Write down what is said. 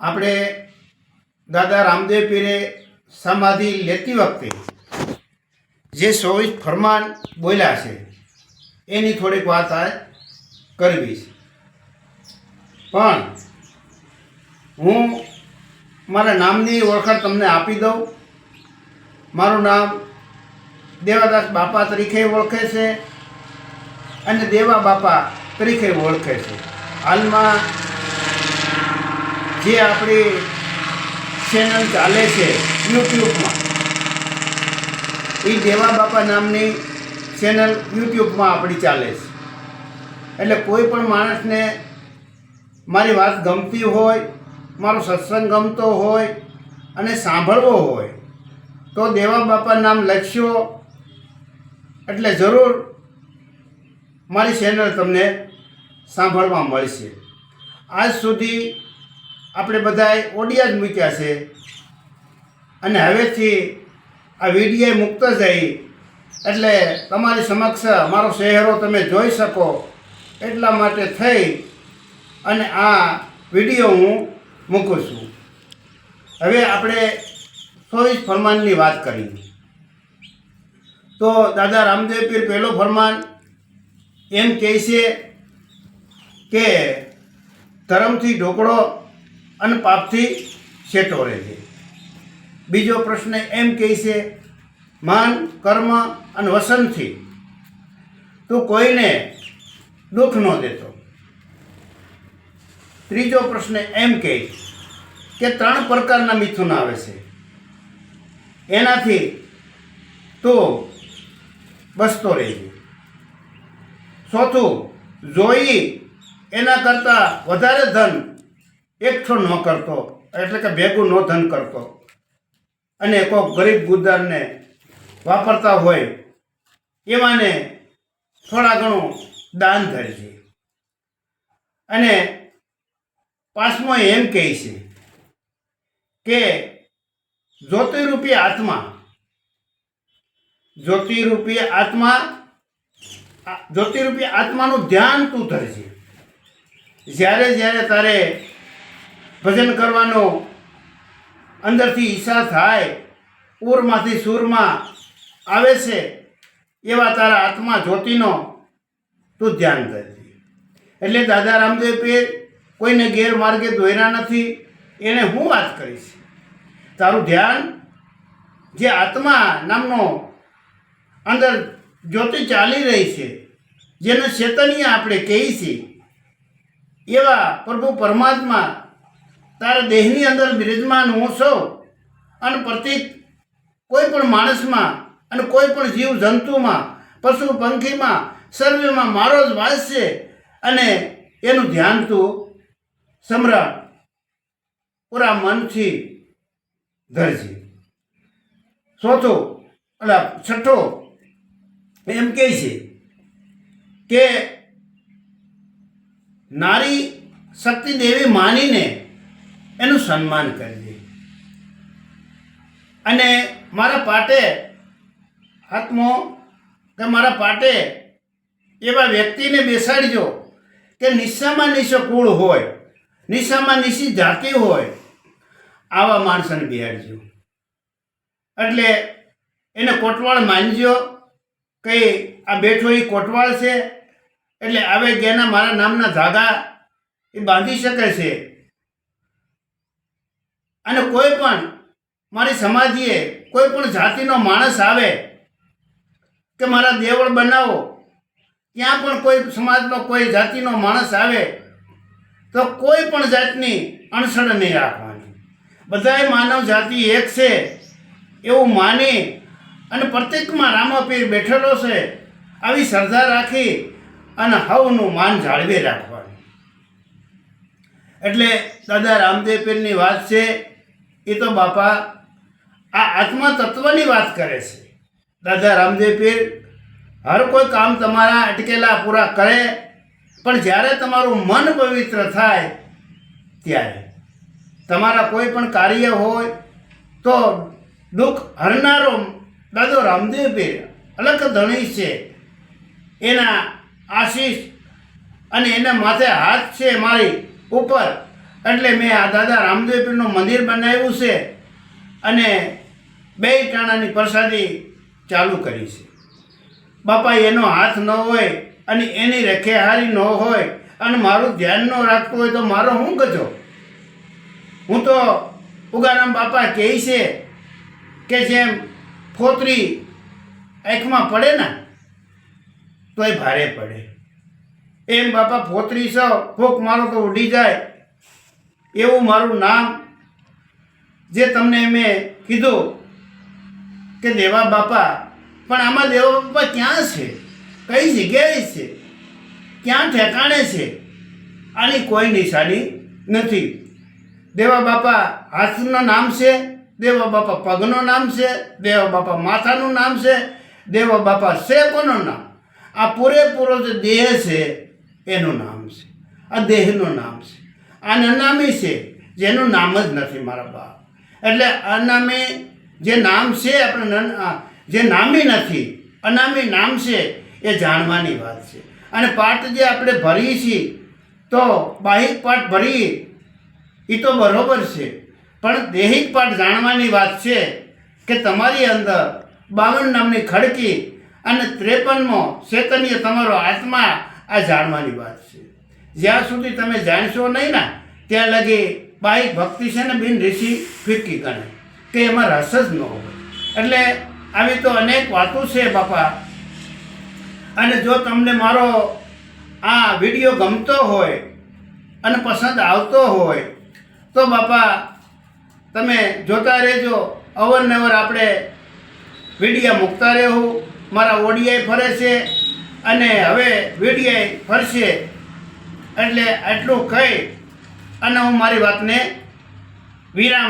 આપણે દાદા રામદેવ પીરે સમાધિ લેતી વખતે જે ચોવીસ ફરમાન બોલ્યા છે, એની થોડીક વાત આ કરવી છે. પણ હું મારા નામની ઓળખાણ તમને આપી દઉં. મારું નામ દેવાદાસ બાપા તરીકે ઓળખે છે અને દેવા બાપા તરીકે ઓળખે છે. હાલમાં જે આપણી ચેનલ ચાલે છે, યુટ્યુબમાં. એ દેવા બાપા નામની ચેનલ યુટ્યુબમાં આપણી ચાલે છે. એટલે કોઈ પણ માણસને મારી વાત ગમતી હોય, મારો સત્સંગ ગમતો હોય અને સાંભળવો હોય, તો દેવા બાપા નામ લખશો. એટલે જરૂર મારી ચેનલ તમને સાંભળવા મળશે. આજ સુધી આપણે બધાએ ઓડિયા જ મૂક્યા છે. અને હવેથી આ વીડિયો મુક્ત થઈ. એટલે તમારી સમક્ષ મારો શહેરો તમે જોઈ શકો એટલા માટે થઈ અને આ વીડિયો હું મૂકું છું. હવે આપણે ચોવીસ ફરમાનની વાત કરી તો દાદા રામદેવ પીર પહેલો ફરમાન એમ કહે છે કે ધર્મથી ઢોકળો અને પાપથી શેટો રહે છે. બીજો પ્રશ્ન એમ કહે છે, માન, કર્મ અને વસનથી તું કોઈને દુઃખ ન દેતો. ત્રીજો પ્રશ્ન એમ કહે કે ત્રણ પ્રકારના મિથુન આવે છે. એનાથી તો બસતો રહેજે ચોથું, જોઈ એના કરતાં વધારે ધન એકઠો ન કરતો, એટલે કે ભેગું ન ધન કરતો. અને કોઈ ગરીબ ગુદારને વાપરતા હોય, એવાને થોડા ઘણું દાન ધરજે અને પાંચમો એમ કહે છે કે જ્યોતિરૂપી આત્મા જ્યોતિરૂપી આત્મા જ્યોતિરૂપી આત્માનું ધ્યાન તું ધરજે. જ્યારે જ્યારે તારે ભજન કરવાનો અંદરથી ઈચ્છા થાય ઉરમાંથી સૂરમાં આવે છે, એવા તારા આત્મા જ્યોતિનો તું ધ્યાન કરજે. એટલે દાદા રામદેવ પે કોઈને ગેરમાર્ગે દોર્યા નથી, એને હું વાત કરીશ. તારું ધ્યાન જે આત્મા નામનો અંદર જ્યોતિ ચાલી રહી છે, જેને ચેતનીય આપણે છીએ એવા પ્રભુ પરમાત્મા તારા દેહની અંદર બિરાજમાન હું સૌ અને પ્રતિક કોઈ પણ માણસમાં અને કોઈ પણ જીવ જંતુમાં, પશુ પંખીમાં, સર્વેમાં મારો જ વાસ છે. અને એનું ધ્યાન તું સમ્રાટ પૂરા મનથી ધરજે. ચોથો એટલે છઠ્ઠો, એમ કહે છે કે નારી શક્તિ દેવી માનીને એનું સન્માન કરીએ. અને મારા પાટે હાથમો કે મારા પાટે એવા વ્યક્તિને બેસાડજો કે નિશામાં નિશો કુળ હોય, નિશામાં નિશી જાતિ હોય, આવા માણસને બિહાડજો. એટલે એને કોટવાળ માનજો કે આ બેઠો એ કોટવાળ છે, એટલે આવે ગયાના મારા નામના ધાગા એ બાંધી શકે છે. અને કોઈ પણ મારી સમાધિએ કોઈ પણ જાતિનો માણસ આવે કે મારા દેવળ બનાવો ત્યાં પણ કોઈ સમાજનો કોઈ જાતિનો માણસ આવે, તો કોઈ પણ જાતની અણસણ નહીં રાખવાની. બધાય માનવ જાતિ એક છે, એવું માની અને પ્રત્યેકમાં રામાપીર બેઠેલો છે, આવી શ્રદ્ધા રાખી અને હવનું માન જાળવી રાખવાનું. એટલે દાદા રામદેવ પીરની વાત છે, એ તો બાપા આ આત્મા તત્વની વાત કરે છે. દાદા રામદેવ પીર, હર કોઈ કામ તમારા અટકેલા પૂરા કરે, પણ જ્યારે તમારું મન પવિત્ર થાય ત્યારે. તમારા કોઈ પણ કાર્ય હોય તો દુઃખ હરનારો દાદો રામદેવ પીર અલગ ધણી છે. એના આશીષ અને એના માથે હાથ છે મારી. ઉપર. એટલે મેં આ દાદા રામદેવપીરનું મંદિર બનાવ્યું છે અને બે ટાણાની પ્રસાદી ચાલુ કરી છે. બાપા એનો હાથ ન હોય અને એની રખેહારી ન હોય અને મારું ધ્યાન ન રાખતું હોય તો મારો શું ગજો? હું તો ઉગારામ બાપા કહે છે કે જેમ ફોતરી આંખમાં પડે ને, તોય ભારે પડે. એમ બાપા ફોતરી છો ફોક મારો તો ઉડી જાય. એવું મારું નામ જે તમને મેં કીધું કે દેવા બાપા, પણ આમાં દેવા બાપા ક્યાં છે? કઈ જગ્યાએ છે? ક્યાં ઠેકાણે છે? આની કોઈ નિશાની નથી. દેવા બાપા હાથનું નામ છે, દેવા બાપા પગનું નામ છે, દેવા બાપા માથાનું નામ છે, દેવા બાપા છે કોનું નામ. આ પૂરેપૂરો જે દેહ છે એનું નામ છે. આ દેહનું નામ છે. આ અનામી છે, જેનું નામ જ નથી મારા બાપ. એટલે અનામી જે નામ છે, આપણે જે નામી નથી, અનામી નામ છે, એ જાણવાની વાત છે. અને પાઠ જે આપણે ભરીએ છીએ, તો બાહિક પાઠ ભરીએ એ તો બરાબર છે. પણ દેહિક પાઠ જાણવાની વાત છે કે તમારી અંદર બાવન નામની ખડકી અને ત્રેપનમો ચેતન્ય તમારો આત્મા આ જાણવાની વાત છે. જ્યાં સુધી તમે જાણશો નહીં ને, ત્યાં લગી બાઈક ભક્તિ છે ને બિન ઋષિ ફીકી ગણે કે એમાં રસ જ ન હોય. એટલે આવી તો અનેક વાતો છે બાપા. અને જો તમને મારો આ વીડિયો ગમતો હોય અને પસંદ આવતો હોય, તો બાપા તમે જોતા રહેજો. અવરનવર આપણે વિડીયા મૂકતા રહેવું. મારા ઓડીઆઈ ફરે છે. અને હવે વિડીયાય ફરશે. એટલે આટલું કહી અને હું મારી વાતને વિરામ